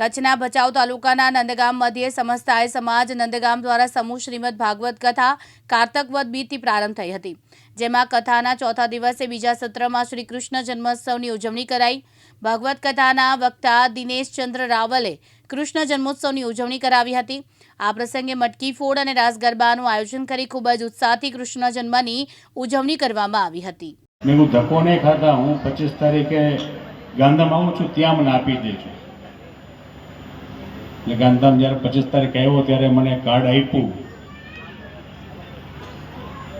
કચ્છના ભચાઉ તાલુકાના નંદગામ મધ્યે સમસ્તાય સમાજ નંદગામ દ્વારા સમૂહ શ્રીમદ ભાગવત કથા કારતકવદ બીજથી પ્રારંભ થઈ હતી, જેમાં કથાના ચોથા દિવસે બીજા સત્રમાં શ્રી કૃષ્ણ જન્મોત્સવની ઉજવણી કરાઈ. ભાગવત કથાના વક્તા દિનેશચંદ્ર રાવલે કૃષ્ણ જન્મોત્સવની ઉજવણી કરાવી હતી. આ પ્રસંગે મટકી ફોડ અને રાસ ગરબાનું આયોજન કરી ખૂબ જ ઉત્સાહથી કૃષ્ણ જન્મની ઉજવણી કરવામાં આવી હતી. મેં હું ધક્કો નહીં ખાતા, હું પચીસ તારીખે ગાંધામ આવું છું, ત્યાં મને આપી દેજો. એટલે ગાંધામ જ્યારે પચીસ તારીખ આવ્યો ત્યારે મને કાર્ડ આપ્યું.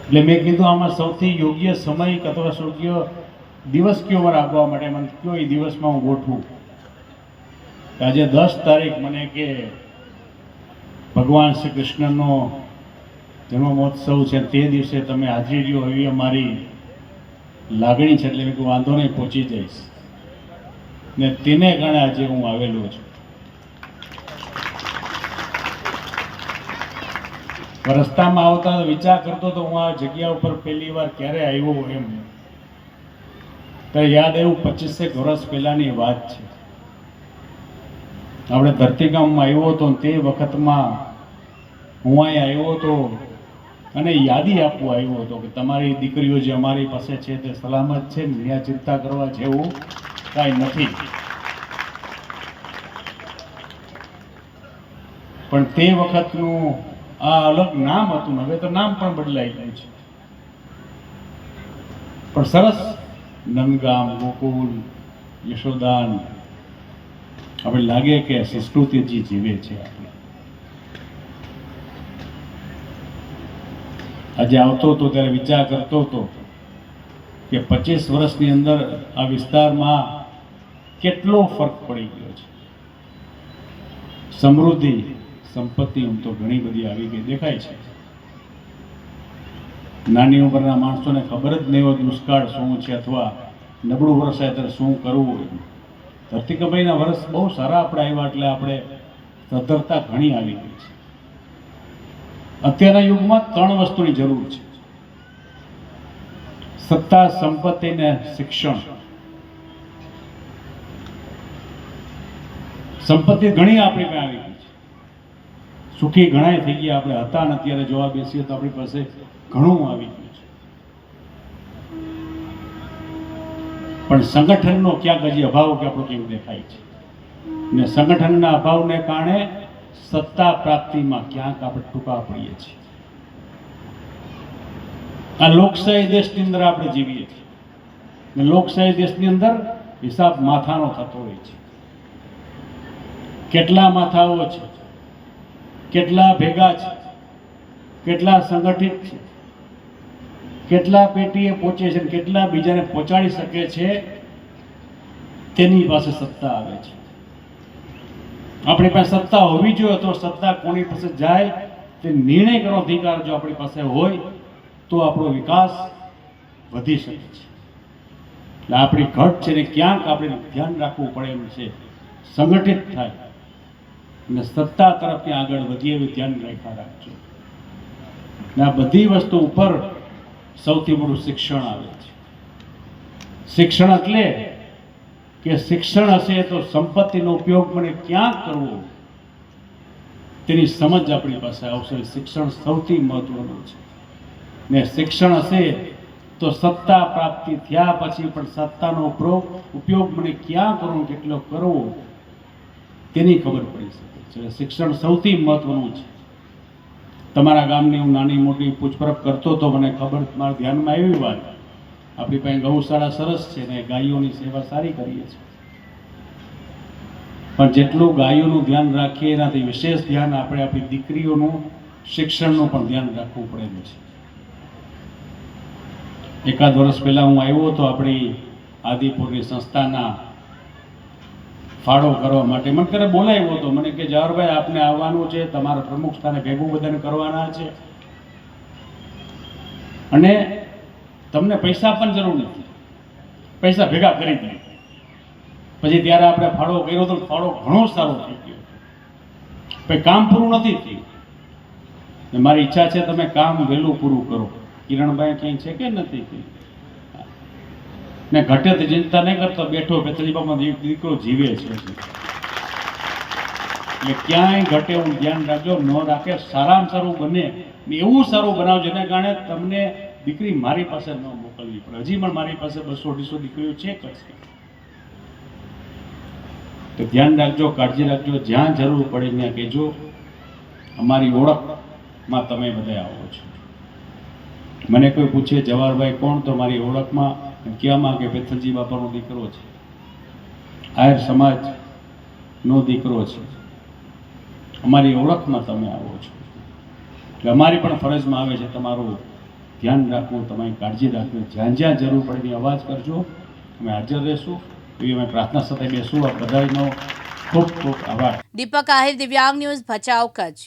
એટલે મેં કીધું આમાં સૌથી યોગ્ય સમય અથવા યોગ્ય દિવસ કયો મને આપવા માટે? મને કયો એ દિવસમાં હું ગોઠવું? આજે દસ તારીખ મને કે ભગવાન શ્રી કૃષ્ણનો જન્મ મહોત્સવ છે. તે દિવસે તમે હાજરી રહ્યો એવી અમારી લાગણી છે એટલે મેં વાંધો નહીં, પહોંચી જઈશ. ને તેને કારણે આજે હું આવેલો છું. રસ્તામાં આવતા વિચાર કરતો તો હું આ જગ્યા ઉપર પહેલી વાર ક્યારે આવ્યો એમ. તો યાદ આવ્યું પચીસેક વર્ષ પહેલાની વાત છે. આપણે ધરતીકામમાં આવ્યો હતો તે વખતમાં હું અહીં આવ્યો હતો અને યાદી આપવા આવ્યો હતો કે તમારી દીકરીઓ જે અમારી પાસે છે તે સલામત છે ને ત્યાં ચિંતા કરવા જેવું કાંઈ નથી. પણ તે વખતનું આ અલગ નામ હતું હવે તો નામ પણ બદલાઈ ગયું છે. પણ સરસ નંદગામ, ગોકુલ, યશોદાન. આપણે લાગે કે સંસ્કૃતિજી જીવે છે આપણે. આજે આવતો હતો ત્યારે વિચાર કરતો હતો કે પચીસ વર્ષની અંદર આ વિસ્તારમાં કેટલો ફરક પડી ગયો છે. સમૃદ્ધિ સંપત્તિ આમ તો ઘણી બધી આવી ગઈ દેખાય છે. નાની ઉંમરના માણસોને ખબર જ નહીં હોય દુષ્કાળ શું છે અથવા નબળું વર્ષ ત્યારે શું કરવું એમ. ધરતીકભાઈના વર્ષ બહુ સારા આપણે આવ્યા એટલે આપણે સદ્ધરતા ઘણી આવી ગઈ છે. અત્યારના યુગમાં ત્રણ વસ્તુની જરૂર છે. સત્તા, સંપત્તિ ને શિક્ષણ. સંપત્તિ ઘણી આપણી આવી ગઈ. સુખી ઘણાય થઈ ગયા, આપણે હતા ને અત્યારે જોવા બેસીએ તો આપણી પાસે ઘણું આવી ગયું છે. પણ સંગઠનનો ક્યાંક હજી અભાવ કે આપણો કેવું દેખાય છે? ને સંગઠનના અભાવને કારણે સત્તા પ્રાપ્તિમાં ક્યાંક આપણે ટૂંકા પડીએ છીએ. આ લોકશાહી દેશની અંદર આપણે જીવીએ છીએ. ને લોકશાહી દેશની અંદર હિસાબ માથાનો થતો હોય છે. કેટલા માથાઓ છે? કેટલા ભેગા છે? કેટલા સંગઠિત છે? કેટલા પેટીએ પહોંચે છે કેટલા બીજાને પહોંચાડી શકે છે? તેની પાસે સત્તા આવે છે. આપણી પાસે સત્તા હોવી જોઈએ, તો સત્તા કોની પાસે જાય? તે નિર્ણય કરવાનો અધિકાર જો આપણી પાસે હોય, તો આપણો વિકાસ વધી શકે છે. એટલે આપણી ઘટ છે ને ક્યાંક આપણે ધ્યાન રાખવું પડે એમ છે. સંગઠિત થાય. અને સત્તા તરફથી આગળ વધીએ એવું ધ્યાન રાખ્યા રાખજો. ને આ બધી વસ્તુ ઉપર સૌથી મોટું શિક્ષણ આવે છે. શિક્ષણ એટલે કે શિક્ષણ હશે તો સંપત્તિનો ઉપયોગ મને ક્યાં કરવો? તેની સમજ આપણી પાસે આવશે. શિક્ષણ સૌથી મહત્વનું છે. ને શિક્ષણ હશે તો સત્તા પ્રાપ્તિ થયા પછી પણ સત્તાનો ઉપયોગ મને ક્યાં કરવો કેટલો કરવો? તેની ખબર પડી શકે? છે શિક્ષણ સૌથી મહત્વનું છે. તમારા ગામની હું નાની મોટી પૂછપરછ કરતો તો મને ખબર, મારા ધ્યાનમાં આવી વાત. આપણી પાસે ગૌશાળા સરસ છે ને ગાયોની સેવા સારી કરીએ છીએ. પણ જેટલું ગાયોનું ધ્યાન રાખીએ, એનાથી વિશેષ ધ્યાન આપણે આપણી દીકરીઓનું શિક્ષણનું પણ ધ્યાન રાખવું પડેલું છે. એકાદ વર્ષ પહેલાં હું આવ્યો હતો આપણી આદિપુરની સંસ્થાના ફાળો કરવા માટે. મને ત્યારે બોલાવ્યો હતો મને કે જવાહરભાઈ આપને આવવાનું છે, તમારા પ્રમુખ સ્થાને ભેગું બધાને કરવાના છે. અને તમને પૈસા પણ જરૂર નથી. પૈસા ભેગા કરી દે. પછી ત્યારે આપણે ફાળો કર્યો તો ફાળો ઘણો સારો થઈ ગયો. પછી કામ પૂરું નથી થયું. મારી ઈચ્છા છે તમે કામ વહેલું પૂરું કરો. કિરણભાઈ ક્યાંય છે કે નથી? ને ઘટે ચિંતા નહીં કરતો, બેઠો બાપા દીકરો જીવે છે. એટલે ક્યાંય ઘટે એવું ધ્યાન રાખજો, ન રાખે, સારામાં સારું બને. એવું સારું બનાવજો, જેના કારણે તમને દીકરી મારી પાસે ન મોકલવી પડે. હજી પણ મારી પાસે બસો, અઢીસો દીકરીઓ છે કરશે તો ધ્યાન રાખજો, કાળજી રાખજો, જ્યાં જરૂર પડે ત્યાં કહેજો, અમારી ઓળખમાં તમે બધા આવો છો. મને કોઈ પૂછે, જવાહરભાઈ, કોણ? તો મારી ઓળખમાં કહેવામાં કે પેથલજી બાપાનો દીકરો છે. આયર સમાજનો દીકરો છે. અમારી ઓળખમાં તમે આવો છો. એટલે અમારી પણ ફરજમાં આવે છે તમારું ધ્યાન રાખવું, તમારી કાળજી રાખવી. જ્યાં જ્યાં જરૂર પડે એની અવાજ કરજો. અમે હાજર રહેશું. એવી અમે પ્રાર્થના સાથે બેસું. આ બધાનો ખૂબ ખૂબ આભાર. દીપક આહિર દિવ્યાંગ ન્યૂઝ ભચાઉ કચ્છ.